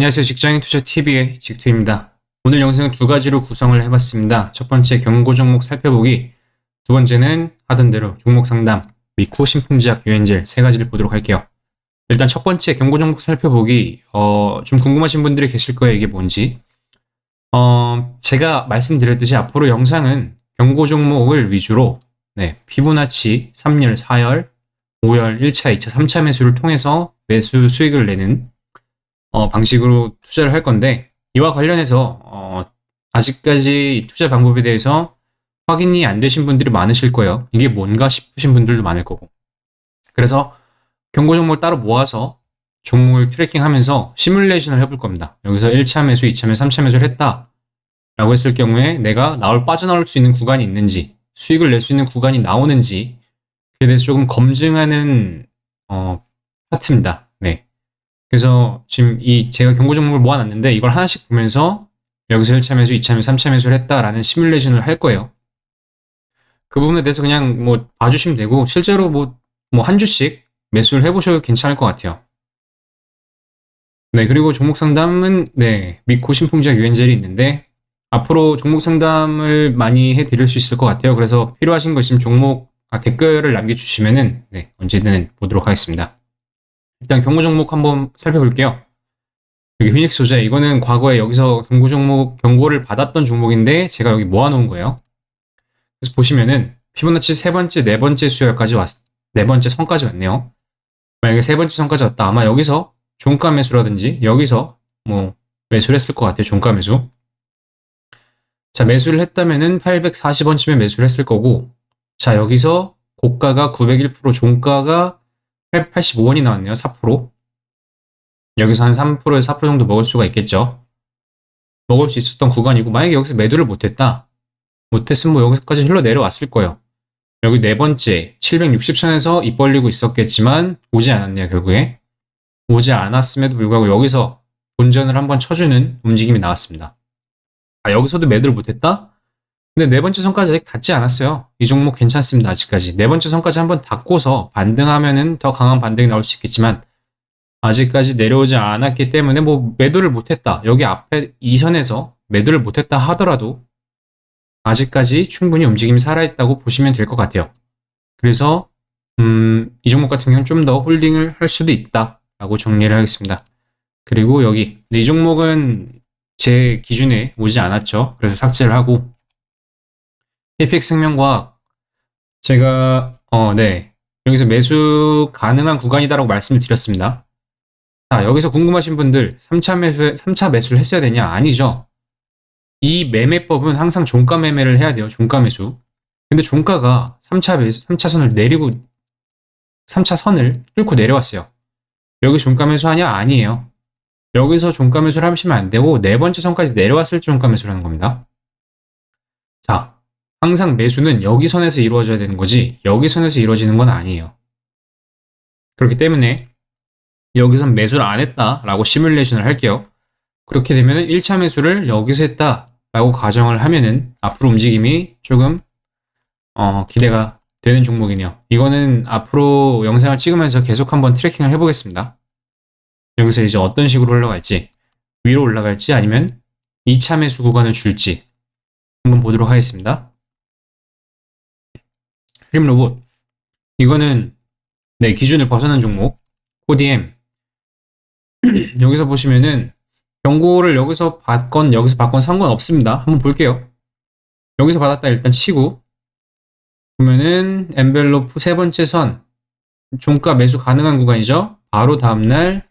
안녕하세요. 직장인 투자 TV의 직투입니다. 오늘 영상은 두 가지로 구성을 해봤습니다. 첫 번째 경고 종목 살펴보기, 두 번째는 하던 대로 종목 상담, 미코 신풍지약 유엔젤 세 가지를 보도록 할게요. 일단 첫 번째 경고 종목 살펴보기, 어, 좀 궁금하신 분들이 계실 거예요. 이게 뭔지. 어, 제가 말씀드렸듯이 앞으로 영상은 경고 종목을 위주로 네, 피보나치 3열, 4열, 5열, 1차, 2차, 3차 매수를 통해서 매수 수익을 내는 어, 방식으로 투자를 할 건데 이와 관련해서 어, 아직까지 투자 방법에 대해서 확인이 안 되신 분들이 많으실 거예요. 이게 뭔가 싶으신 분들도 많을 거고. 그래서 경고 종목을 따로 모아서 종목을 트래킹하면서 시뮬레이션을 해볼 겁니다. 여기서 1차 매수, 2차 매수, 3차 매수를 했다. 라고 했을 경우에 내가 나올 빠져나올 수 있는 구간이 있는지 수익을 낼 수 있는 구간이 나오는지 그에 대해서 조금 검증하는 어, 파트입니다. 네. 그래서 지금 이 제가 경고 종목을 모아놨는데 이걸 하나씩 보면서 여기서 1차 매수, 2차 매수, 3차 매수를 했다라는 시뮬레이션을 할 거예요. 그 부분에 대해서 그냥 뭐 봐주시면 되고 실제로 뭐 뭐 한 주씩 매수를 해보셔도 괜찮을 것 같아요. 네, 그리고 종목 상담은 네, 믿고 신풍지약 유엔젤이 있는데 앞으로 종목 상담을 많이 해드릴 수 있을 것 같아요. 그래서 필요하신 거 있으면 종목 아, 댓글을 남겨주시면은 네, 언제든 보도록 하겠습니다. 일단 경고 종목 한번 살펴볼게요. 여기 휘닉스 소자 이거는 과거에 여기서 경고 종목 경고를 받았던 종목인데 제가 여기 모아놓은 거예요. 그래서 보시면은 피보나치 세 번째, 네 번째 수열까지 왔, 네 번째 선까지 왔네요. 만약에 세 번째 선까지 왔다. 아마 여기서 종가 매수라든지 여기서 뭐 매수를 했을 것 같아요. 종가 매수. 자, 매수를 했다면은 840원쯤에 매수를 했을 거고, 자, 여기서 고가가 901%, 종가가 885원이 나왔네요. 4%. 여기서 한 3%에서 4% 정도 먹을 수가 있겠죠. 먹을 수 있었던 구간이고, 만약에 여기서 매도를 못했다. 못했으면 뭐 여기까지 흘러 내려왔을 거예요. 여기 네 번째, 760선에서 입 벌리고 있었겠지만, 오지 않았네요, 결국에. 오지 않았음에도 불구하고 여기서 본전을 한번 쳐주는 움직임이 나왔습니다. 아, 여기서도 매도를 못했다? 근데 네 번째 선까지 아직 닿지 않았어요. 이 종목 괜찮습니다. 아직까지. 네 번째 선까지 한번 닿고서 반등하면은 더 강한 반등이 나올 수 있겠지만 아직까지 내려오지 않았기 때문에 뭐 매도를 못했다. 여기 앞에 이 선에서 매도를 못했다 하더라도 아직까지 충분히 움직임이 살아있다고 보시면 될 것 같아요. 그래서 음, 이 종목 같은 경우는 좀 더 홀딩을 할 수도 있다라고 정리를 하겠습니다. 그리고 여기 이 종목은 제 기준에 오지 않았죠. 그래서 삭제를 하고 에픽 생명과학 제가 어, 네. 여기서 매수 가능한 구간이다라고 말씀을 드렸습니다. 자, 여기서 궁금하신 분들 3차 매수 3차 매수를 했어야 되냐? 아니죠. 이 매매법은 항상 종가 매매를 해야 돼요. 종가 매수. 근데 종가가 3차 매수 3차 선을 내리고 3차 선을 뚫고 내려왔어요. 여기 종가 매수하냐? 아니에요. 여기서 종가 매수를 하시면 안 되고 네 번째 선까지 내려왔을 때 종가 매수를 하는 겁니다. 자, 항상 매수는 여기 선에서 이루어져야 되는 거지 여기 선에서 이루어지는 건 아니에요. 그렇기 때문에 여기선 매수를 안 했다라고 시뮬레이션을 할게요. 그렇게 되면 1차 매수를 여기서 했다라고 가정을 하면은 앞으로 움직임이 조금 어, 기대가 되는 종목이네요. 이거는 앞으로 영상을 찍으면서 계속 한번 트래킹을 해보겠습니다. 여기서 이제 어떤 식으로 올라갈지 위로 올라갈지 아니면 2차 매수 구간을 줄지 한번 보도록 하겠습니다. 흐림 로봇 이거는 네 기준을 벗어난 종목 ODM 여기서 보시면은 경고를 여기서 받건 여기서 받건 상관없습니다. 한번 볼게요. 여기서 받았다 일단 치고 보면은 엔벨로프 세 번째 선 종가 매수 가능한 구간이죠. 바로 다음날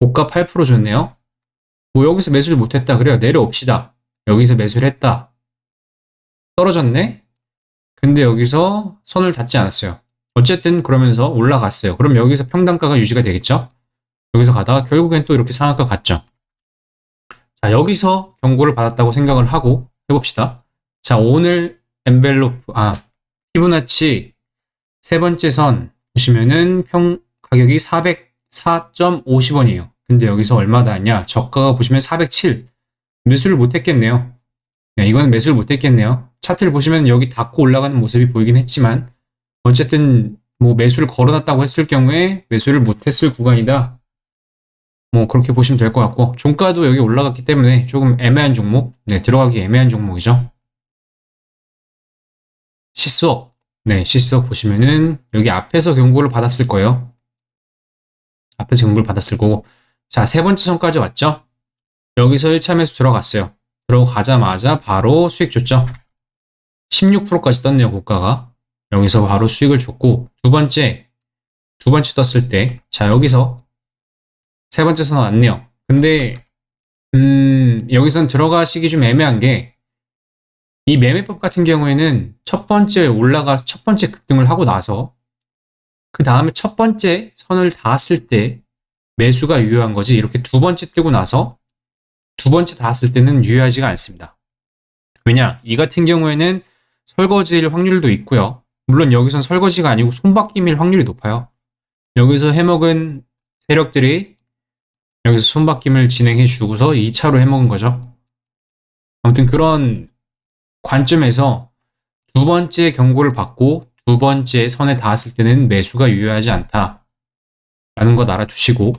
고가 8% 줬네요. 뭐 여기서 매수를 못했다. 그래요. 내려옵시다. 여기서 매수를 했다. 떨어졌네? 근데 여기서 선을 닿지 않았어요. 어쨌든 그러면서 올라갔어요. 그럼 여기서 평단가가 유지가 되겠죠? 여기서 가다가 결국엔 또 이렇게 상한가 갔죠. 자, 여기서 경고를 받았다고 생각을 하고 해봅시다. 자, 오늘 엔벨로프, 아, 피부나치 세 번째 선 보시면은 평 가격이 404.50원이에요. 근데 여기서 얼마 닿았냐? 저가가 보시면 407. 매수를 못했겠네요. 네, 이거는 매수를 못했겠네요. 차트를 보시면 여기 닿고 올라가는 모습이 보이긴 했지만 어쨌든 뭐 매수를 걸어놨다고 했을 경우에 매수를 못했을 구간이다. 뭐 그렇게 보시면 될 것 같고 종가도 여기 올라갔기 때문에 조금 애매한 종목, 네 들어가기 애매한 종목이죠. 시속, 네 시속 보시면은 여기 앞에서 경고를 받았을 거예요. 앞에서 경고를 받았을 거고 자 세 번째 선까지 왔죠. 여기서 1차 매수 들어갔어요. 들어가자마자 바로 수익 줬죠. 16%까지 떴네요 고가가. 여기서 바로 수익을 줬고 두 번째 두 번째 떴을 때 자 여기서 세 번째 선 왔네요. 근데 음, 여기선 들어가시기 좀 애매한 게 이 매매법 같은 경우에는 첫 번째 올라가서 첫 번째 급등을 하고 나서 그 다음에 첫 번째 선을 닿았을 때 매수가 유효한 거지 이렇게 두 번째 뜨고 나서 두 번째 닿았을 때는 유효하지가 않습니다. 왜냐? 이 같은 경우에는 설거지일 확률도 있고요. 물론 여기선 설거지가 아니고 손바뀜일 확률이 높아요. 여기서 해먹은 세력들이 여기서 손바뀜을 진행해 주고서 2차로 해먹은 거죠. 아무튼 그런 관점에서 두 번째 경고를 받고 두 번째 선에 닿았을 때는 매수가 유효하지 않다. 라는 것 알아두시고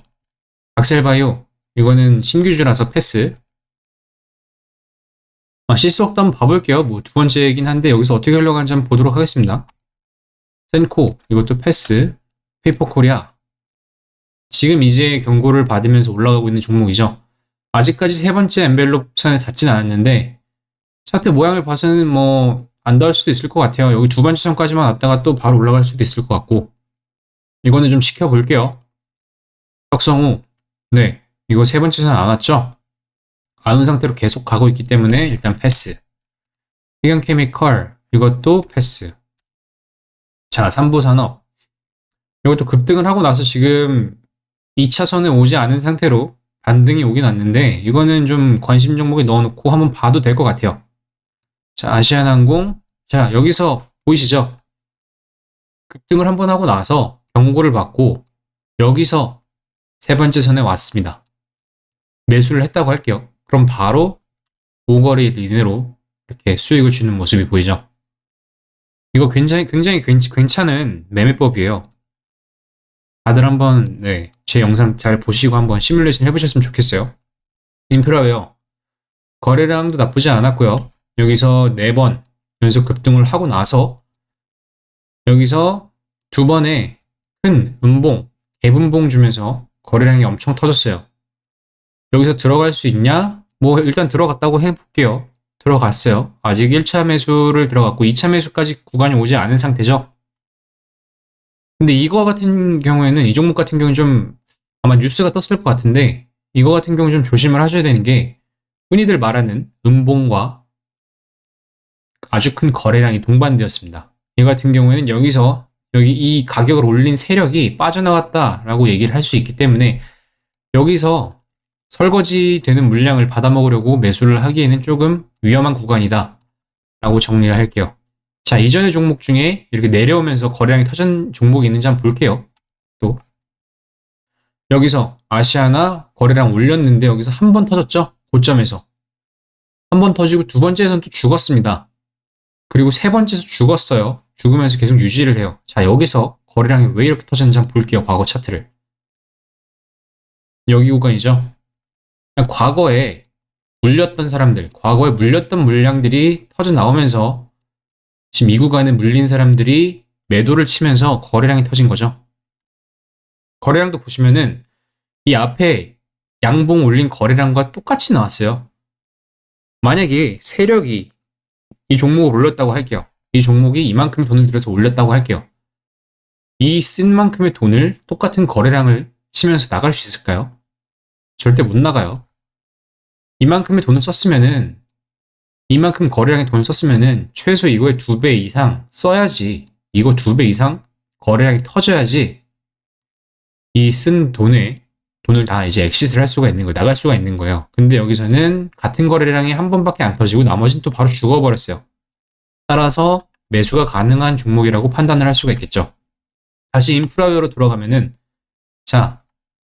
악셀바이오 이거는 신규주라서 패스 아, 시스웍도 한번 봐볼게요. 뭐 두 번째이긴 한데 여기서 어떻게 하는지 한번 보도록 하겠습니다. 센코 이것도 패스 페이퍼코리아 지금 이제 경고를 받으면서 올라가고 있는 종목이죠. 아직까지 세 번째 엔벨롭 선에 닿진 않았는데 차트 모양을 봐서는 뭐 안 닿을 수도 있을 것 같아요. 여기 두 번째 선까지만 왔다가 또 바로 올라갈 수도 있을 것 같고 이거는 좀 지켜볼게요. 혁성우 네 이거 세 번째 선 안 왔죠? 안온 상태로 계속 가고 있기 때문에 일단 패스 희경 케미컬 이것도 패스 자 3부 산업 이것도 급등을 하고 나서 지금 2차선에 오지 않은 상태로 반등이 오긴 왔는데 이거는 좀 관심 종목에 넣어놓고 한번 봐도 될 것 같아요. 자 아시아나항공 자 여기서 보이시죠? 급등을 한번 하고 나서 경고를 받고 여기서 세 번째 선에 왔습니다. 매수를 했다고 할게요. 그럼 바로 오거리 리네로 이렇게 수익을 주는 모습이 보이죠. 이거 굉장히 굉장히 괜찮은 매매법이에요. 다들 한번 네, 제 영상 잘 보시고 한번 시뮬레이션 해보셨으면 좋겠어요. 인프라웨어 거래량도 나쁘지 않았고요. 여기서 4번 연속 급등을 하고 나서 여기서 두 번의 큰 음봉, 개분봉 주면서 거래량이 엄청 터졌어요. 여기서 들어갈 수 있냐? 뭐 일단 들어갔다고 해볼게요. 들어갔어요. 아직 1차 매수를 들어갔고 2차 매수까지 구간이 오지 않은 상태죠. 근데 이거 같은 경우에는 이 종목 같은 경우는 좀 아마 뉴스가 떴을 것 같은데 이거 같은 경우 좀 조심을 하셔야 되는 게 흔히들 말하는 음봉과 아주 큰 거래량이 동반되었습니다. 이 같은 경우에는 여기서 여기 이 가격을 올린 세력이 빠져나갔다라고 얘기를 할 수 있기 때문에 여기서 설거지 되는 물량을 받아먹으려고 매수를 하기에는 조금 위험한 구간이다 라고 정리를 할게요. 자, 이전의 종목 중에 이렇게 내려오면서 거래량이 터진 종목이 있는지 한번 볼게요. 또 여기서 아시아나 거래량 올렸는데 여기서 한 번 터졌죠? 고점에서 한 번 터지고 두 번째에서는 또 죽었습니다. 그리고 세 번째에서 죽었어요. 죽으면서 계속 유지를 해요. 자, 여기서 거래량이 왜 이렇게 터졌는지 한번 볼게요. 과거 차트를. 여기 구간이죠. 과거에 물렸던 사람들, 과거에 물렸던 물량들이 터져 나오면서 지금 이 구간에 물린 사람들이 매도를 치면서 거래량이 터진 거죠. 거래량도 보시면은 이 앞에 양봉 올린 거래량과 똑같이 나왔어요. 만약에 세력이 이 종목을 올렸다고 할게요. 이 종목이 이만큼 돈을 들여서 올렸다고 할게요. 이 쓴 만큼의 돈을 똑같은 거래량을 치면서 나갈 수 있을까요? 절대 못 나가요. 이만큼의 돈을 썼으면은 이만큼 거래량에 돈을 썼으면은 최소 이거의 두 배 이상 써야지. 이거 두 배 이상 거래량이 터져야지 이 쓴 돈에 돈을 다 이제 엑시스를 할 수가 있는 거예요. 나갈 수가 있는 거예요. 근데 여기서는 같은 거래량이 한 번밖에 안 터지고 나머지는 또 바로 죽어버렸어요. 따라서 매수가 가능한 종목이라고 판단을 할 수가 있겠죠. 다시 인프라웨어로 돌아가면은 자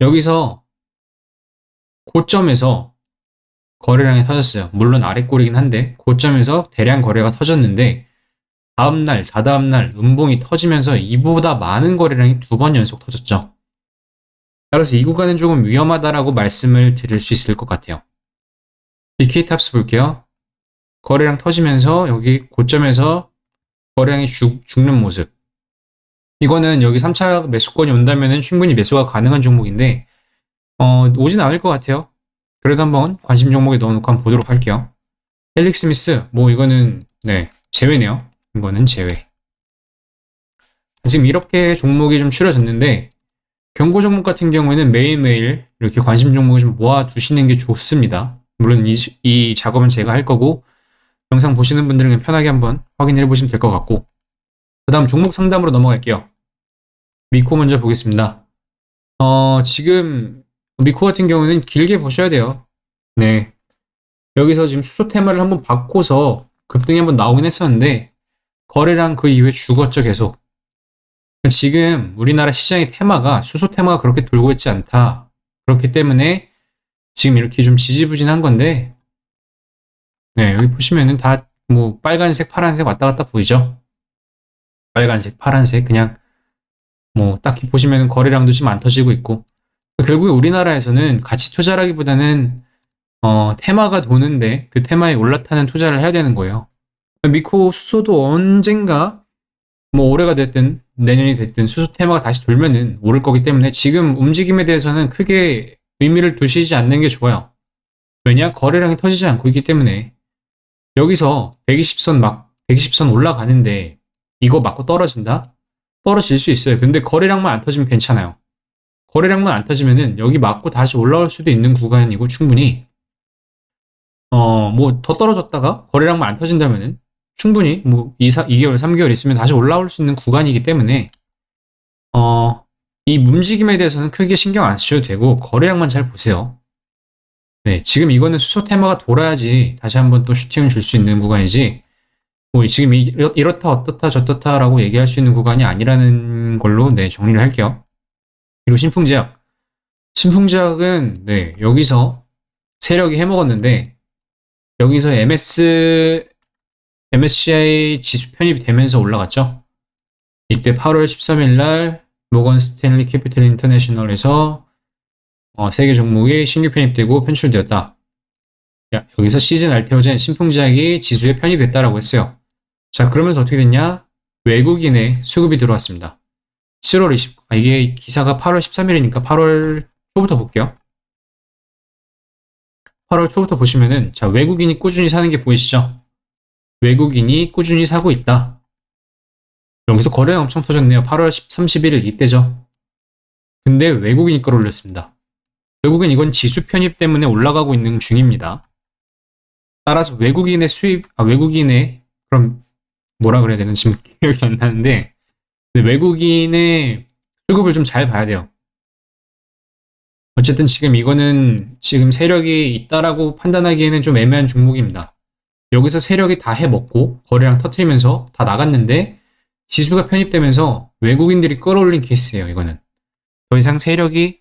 여기서 고점에서 거래량이 터졌어요. 물론 아래 꼴이긴 한데 고점에서 대량 거래가 터졌는데 다음날, 다다음날 음봉이 터지면서 이보다 많은 거래량이 두 번 연속 터졌죠. 따라서 이 구간은 조금 위험하다라고 말씀을 드릴 수 있을 것 같아요. BK탑스 볼게요. 거래량 터지면서 여기 고점에서 거래량이 죽, 죽는 모습. 이거는 여기 3차 매수권이 온다면 충분히 매수가 가능한 종목인데 어, 오진 않을 것 같아요. 그래도 한번 관심 종목에 넣어놓고 한번 보도록 할게요. 헬릭 스미스, 뭐 이거는 네 제외네요. 이거는 제외. 지금 이렇게 종목이 좀 추려졌는데 경고 종목 같은 경우에는 매일매일 이렇게 관심 종목을 좀 모아두시는 게 좋습니다. 물론 이, 이 작업은 제가 할 거고 영상 보시는 분들은 편하게 한번 확인해 보시면 될 것 같고 그 다음 종목 상담으로 넘어갈게요. 미코 먼저 보겠습니다. 어, 지금 미코 같은 경우는 길게 보셔야 돼요. 네. 여기서 지금 수소 테마를 한번 바꿔서 급등이 한번 나오긴 했었는데 거래량 그 이후에 죽었죠 계속. 지금 우리나라 시장의 테마가 수소 테마가 그렇게 돌고 있지 않다. 그렇기 때문에 지금 이렇게 좀 지지부진한 건데 네 여기 보시면은 다 뭐 빨간색 파란색 왔다 갔다 보이죠? 빨간색 파란색 그냥 뭐 딱히 보시면은 거래량도 지금 안 터지고 있고 결국에 우리나라에서는 가치 투자라기보다는 어, 테마가 도는데 그 테마에 올라타는 투자를 해야 되는 거예요. 미코 수소도 언젠가 뭐 올해가 됐든 내년이 됐든 수소 테마가 다시 돌면은 오를 거기 때문에 지금 움직임에 대해서는 크게 의미를 두시지 않는 게 좋아요. 왜냐? 거래량이 터지지 않고 있기 때문에 여기서 120선 막 120선 올라가는데 이거 맞고 떨어진다? 떨어질 수 있어요. 근데 거래량만 안 터지면 괜찮아요. 거래량만 안 터지면은 여기 맞고 다시 올라올 수도 있는 구간이고 충분히 어 뭐 더 떨어졌다가 거래량만 안 터진다면은 충분히 뭐 2, 4, 2개월, 3개월 있으면 다시 올라올 수 있는 구간이기 때문에 어, 이 움직임에 대해서는 크게 신경 안 쓰셔도 되고 거래량만 잘 보세요. 네, 지금 이거는 수소 테마가 돌아야지 다시 한번 또 슈팅을 줄 수 있는 구간이지 뭐 지금 이렇, 이렇다 어떻다 저떻다라고 얘기할 수 있는 구간이 아니라는 걸로 네 정리를 할게요. 그리고 신풍제약 신풍제약은 네 여기서 세력이 해먹었는데 여기서 MS MSCI 지수 편입이 되면서 올라갔죠. 이때 8월 13일 날 모건 스탠리 캐피탈 인터내셔널에서 어, 세계 종목이 신규 편입되고 편출되었다. 야, 여기서 시즌 알테오젠 신풍제약이 지수에 편입됐다라고 했어요. 자, 그러면서 어떻게 됐냐? 외국인의 수급이 들어왔습니다. 7월 20, 아, 이게 기사가 8월 13일이니까 8월 초부터 볼게요. 8월 초부터 보시면은, 자, 외국인이 꾸준히 사는 게 보이시죠? 외국인이 꾸준히 사고 있다. 여기서 거래가 엄청 터졌네요. 8월 31일 이때죠. 근데 외국인이 끌어올렸습니다. 외국인 이건 지수 편입 때문에 올라가고 있는 중입니다. 따라서 외국인의 수입, 아, 외국인의, 그럼 뭐라 그래야 되는 지금 기억이 안 나는데, 외국인의 수급을 좀 잘 봐야 돼요. 어쨌든 지금 이거는 지금 세력이 있다라고 판단하기에는 좀 애매한 종목입니다. 여기서 세력이 다 해먹고 거래량 터트리면서 다 나갔는데 지수가 편입되면서 외국인들이 끌어올린 케이스예요. 이거는 더 이상 세력이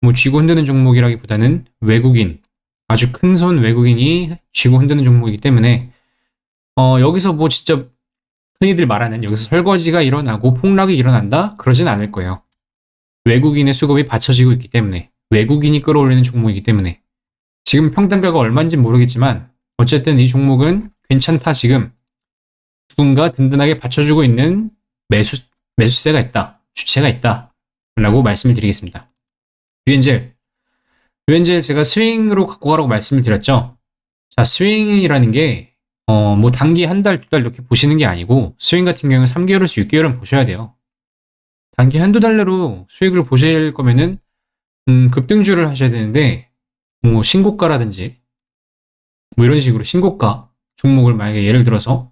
뭐 쥐고 흔드는 종목이라기보다는 외국인 아주 큰 손 외국인이 쥐고 흔드는 종목이기 때문에 어, 여기서 뭐 진짜 흔히들 말하는 여기서 설거지가 일어나고 폭락이 일어난다 그러진 않을 거예요. 외국인의 수급이 받쳐지고 있기 때문에 외국인이 끌어올리는 종목이기 때문에 지금 평단가가 얼마인지 모르겠지만 어쨌든 이 종목은 괜찮다 지금 누군가 든든하게 받쳐주고 있는 매수, 매수세가 있다. 주체가 있다. 라고 말씀을 드리겠습니다. 유엔젤. 유엔젤 제가 스윙으로 갖고 가라고 말씀을 드렸죠. 자, 스윙이라는 게, 어, 뭐 단기 한 달, 두 달 이렇게 보시는 게 아니고, 스윙 같은 경우는 3개월에서 6개월은 보셔야 돼요. 단기 한두 달 내로 수익을 보실 거면은, 음, 급등주를 하셔야 되는데, 뭐 신고가라든지, 뭐 이런 식으로 신고가 종목을 만약에 예를 들어서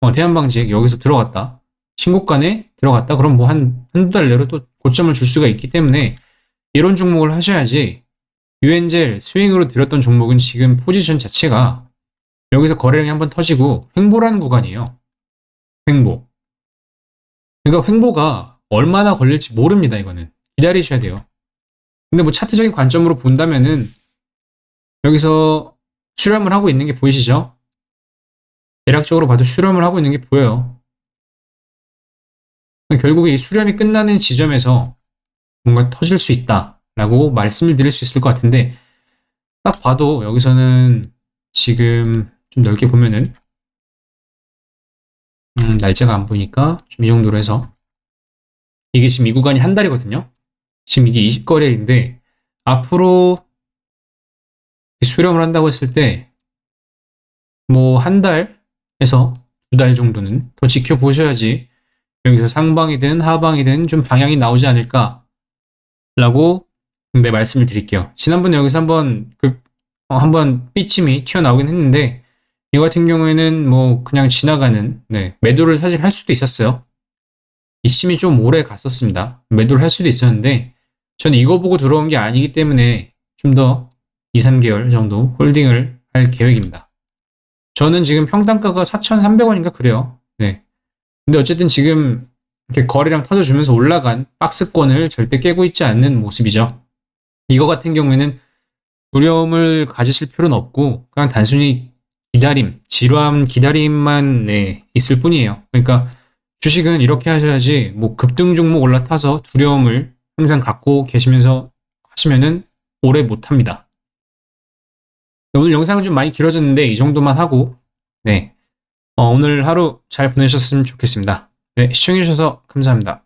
어, 대한방직 여기서 들어갔다. 신고가에 들어갔다. 그럼 뭐 한, 한두 달 내로 또 고점을 줄 수가 있기 때문에 이런 종목을 하셔야지 유엔젤 스윙으로 들었던 종목은 지금 포지션 자체가 여기서 거래량이 한번 터지고 횡보라는 구간이에요. 횡보. 그러니까 횡보가 얼마나 걸릴지 모릅니다. 이거는 기다리셔야 돼요. 근데 뭐 차트적인 관점으로 본다면은 여기서 수렴을 하고 있는 게 보이시죠? 대략적으로 봐도 수렴을 하고 있는 게 보여요. 결국에 이 수렴이 끝나는 지점에서 뭔가 터질 수 있다라고 말씀을 드릴 수 있을 것 같은데 딱 봐도 여기서는 지금 좀 넓게 보면은 음, 날짜가 안 보이니까 좀 이 정도로 해서 이게 지금 이 구간이 한 달이거든요. 지금 이게 20거래인데 앞으로 수렴을 한다고 했을 때 뭐 한 달에서 두 달 정도는 더 지켜보셔야지 여기서 상방이든 하방이든 좀 방향이 나오지 않을까라고 네 말씀을 드릴게요. 지난번에 여기서 한번 그 어, 한번 삐침이 튀어나오긴 했는데 이 같은 경우에는 뭐 그냥 지나가는 네, 매도를 사실 할 수도 있었어요. 이심이 좀 오래 갔었습니다. 매도를 할 수도 있었는데 저는 이거 보고 들어온 게 아니기 때문에 좀 더 2, 3개월 정도 홀딩을 할 계획입니다. 저는 지금 평단가가 4,300원인가 그래요. 네. 근데 어쨌든 지금 이렇게 거래량 터져주면서 올라간 박스권을 절대 깨고 있지 않는 모습이죠. 이거 같은 경우에는 두려움을 가지실 필요는 없고 그냥 단순히 기다림, 지루한 기다림만 네, 있을 뿐이에요. 그러니까 주식은 이렇게 하셔야지 뭐 급등 종목 올라타서 두려움을 항상 갖고 계시면서 하시면은 오래 못 합니다. 네, 오늘 영상은 좀 많이 길어졌는데 이 정도만 하고 네 어, 오늘 하루 잘 보내셨으면 좋겠습니다. 네 시청해주셔서 감사합니다.